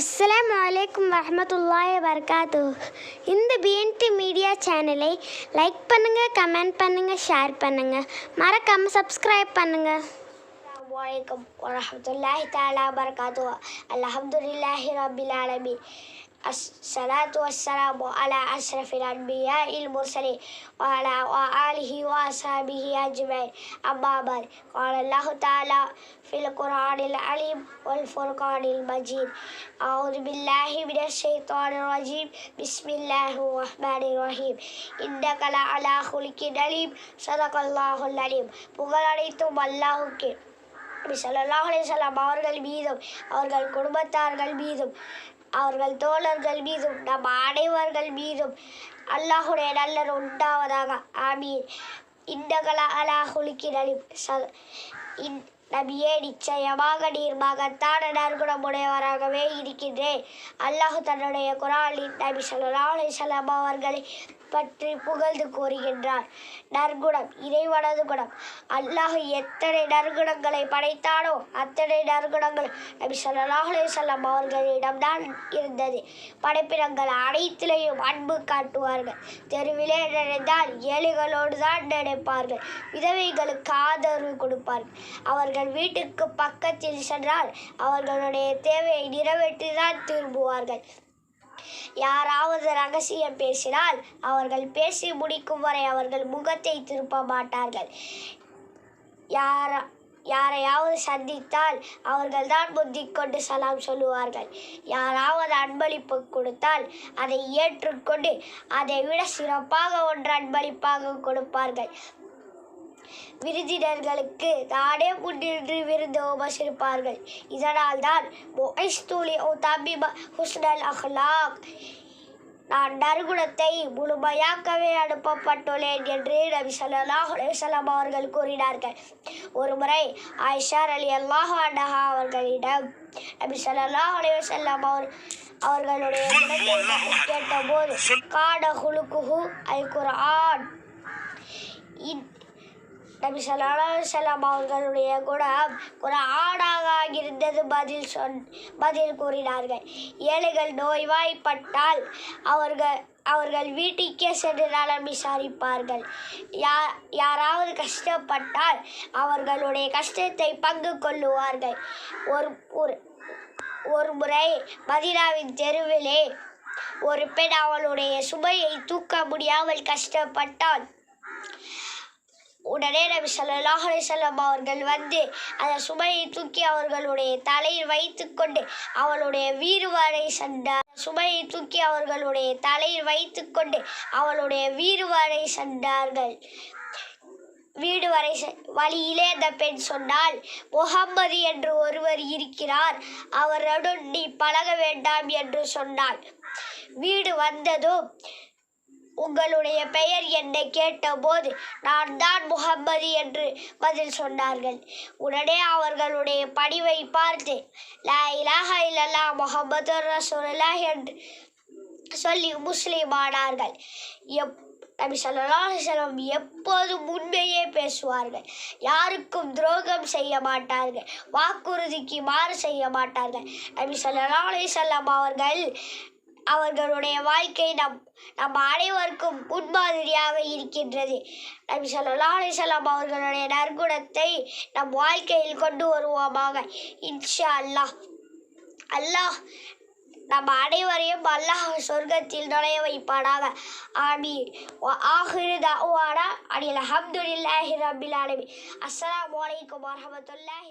அஸ்லாம் வலைக்கம் வரமத்துல்லாய் வபரகாத்து இந்த பிஎன்டி மீடியா சேனலை லைக் பண்ணுங்கள் கமெண்ட் பண்ணுங்கள் ஷேர் பண்ணுங்கள் மறக்காமல் சப்ஸ்கிரைப் பண்ணுங்கள் வலைக்கம் வரமத்துல்லாஹி தாலா வபரகாத்து அல்ஹம்துலில்லாஹி ரப்பில் ஆலமீன். الصلاة والسلام على أشرف الأنبياء المرسلين وعلى آله وأصحابه أجمعين أما بعد قال الله تعالى في القرآن العليم والفرقان المجيد أعوذ بالله من الشيطان الرجيم بسم الله الرحمن الرحيم إنك لعلى خلق عليم صدق الله العليم புகழனைத்தும் அல்லாஹுக்கே நபி ஸல்லல்லாஹு அலைஹி வஸல்லம் அவர்கள் மீதும் அவர்கள் குடும்பத்தார்கள் மீதும் அவர்கள் தோழர்கள் மீதும் நம் அனைவர்கள் மீதும் அல்லாஹுடைய நல்லர் உண்டாவதாக. ஆமீன். இந்தகல அலா குலுக்கினலிம் ச இன் நபியே நிச்சயமாக நீர் மகத்தான நற்குணமுடையவராகவே இருக்கின்றேன். அல்லாஹு தன்னுடைய குராலின் நபி ஸல்லல்லாஹு அலைஹி அவர்களை பற்றி புகழ்ந்து கூறுகின்றார். நற்குணம் இறைவனது குணம். அல்லாஹ் எத்தனை நற்குணங்களை படைத்தானோ அத்தனை நற்குணங்கள் நபி ஸல்லல்லாஹு அலைஹி அவர்களிடம்தான் இருந்தது. படைப்பினங்கள் அனைத்திலையும் அன்பு காட்டுவார்கள். தெருவிலே நினைந்தால் ஏழைகளோடு தான் நினைப்பார்கள். விதவைகளுக்கு ஆதரவு கொடுப்பார்கள். அவர்கள் வீட்டுக்கு பக்கத்தில் சென்றால் அவர்களுடைய தேவையை நிறைவேற்றி தான் திரும்புவார்கள். யாராவது ரகசியம் பேசினால் அவர்கள் பேசி முடிக்கும் வரை அவர்கள் முகத்தை திருப்ப மாட்டார்கள். யார யாரையாவது சந்தித்தால் அவர்கள் தான் புத்தி கொண்டு சலாம் சொல்லுவார்கள். யாராவது அன்பளிப்பு கொடுத்தால் அதை ஏற்றுக்கொண்டு அதை விட சிறப்பாக ஒன்று அன்பளிப்பாக கொடுப்பார்கள். விருதினர்களுக்கு தானே முன்னின்று விருந்து உபசரிப்பார்கள். இதனால் தான் மொய்ஸ்தூலி ஓ தம்பி ஹுஸ்னல் அஹ்லாக் நான் நறுகுணத்தை முழுமையாக்கவே அனுப்பப்பட்டுள்ளேன் என்று நபி ஸல்லல்லாஹு அலுவலம் அவர்கள் கூறினார்கள். ஒரு முறை ஆயிஷார் அலி அல்லாஹ் அனஹா அவர்களிடம் நபி ஸல்லல்லாஹு அலுவலம் அவர் அவர்களுடைய கேட்டபோது காட குலுக்குஹு அல் குர்ஆன். இன் நபி சலாம் அவர்களுடைய குணம் ஒரு ஆடாக இருந்தது பதில் சொன் பதில் கூறினார்கள். ஏழைகள் நோய்வாய்ப்பட்டால் அவர்கள் அவர்கள் வீட்டுக்கே சென்று நலம் விசாரிப்பார்கள். யா யாராவது கஷ்டப்பட்டால் அவர்களுடைய கஷ்டத்தை பங்கு கொள்ளுவார்கள். ஒரு ஒரு ஒரு முறை மதினாவின் தெருவிலே ஒரு பெண் அவளுடைய சுமையை தூக்க முடியாமல் கஷ்டப்பட்டாள். உடனே நபி சல்லாஹ் அலைஹி அவர்கள் வந்து அந்த சுமையை தூக்கி அவர்களுடைய தலையில் வைத்துக்கொண்டு அவளுடைய வீடு வரை சென்றார் சுமையை தூக்கி அவர்களுடைய தலையில் வைத்துக்கொண்டு அவளுடைய வீடு வரை சென்றார்கள். வீடு வரை வழியிலே அந்த பெண் சொன்னால் முகம்மது என்று ஒருவர் இருக்கிறார் அவருடன் நீ பழக வேண்டாம் என்று சொன்னாள். வீடு வந்ததும் உங்களுடைய பெயர் என்னை கேட்டபோது நான் தான் முகம்மது என்று பதில் சொன்னார்கள். உடனே அவர்களுடைய பணிவை பார்த்து லா இலாஹா இல்லல்லா முகமது ரசூலா என்று சொல்லி முஸ்லீம் ஆனார்கள். எப் நபி சொல்லலாம் அலைஹி எப்போதும் உண்மையே பேசுவார்கள். யாருக்கும் துரோகம் செய்ய மாட்டார்கள். வாக்குறுதிக்கு மாறு செய்ய மாட்டார்கள். நபி சொல்லலாம் செல்லம் அவர்கள் அவர்களுடைய வாழ்க்கை நம் நம் அனைவருக்கும் முன்மாதிரியாக இருக்கின்றது. நபி ஸல்லல்லாஹு அலிசல்லாம் அவர்களுடைய நற்குணத்தை நம் வாழ்க்கையில் கொண்டு வருவோமாக. இன்ஷா அல்லாஹ் அல்லாஹ் நம் அனைவரையும் அல்லாஹ் சொர்க்கத்தில் நுழைய வைப்பானாக. ஆமீன். ஆஹிரு தஅவானா அனில் அல்ஹம்துலில்லாஹி ரப்பில் ஆலமீன். அஸ்ஸலாமு அலைக்கும் வரஹ்மத்துல்லாஹி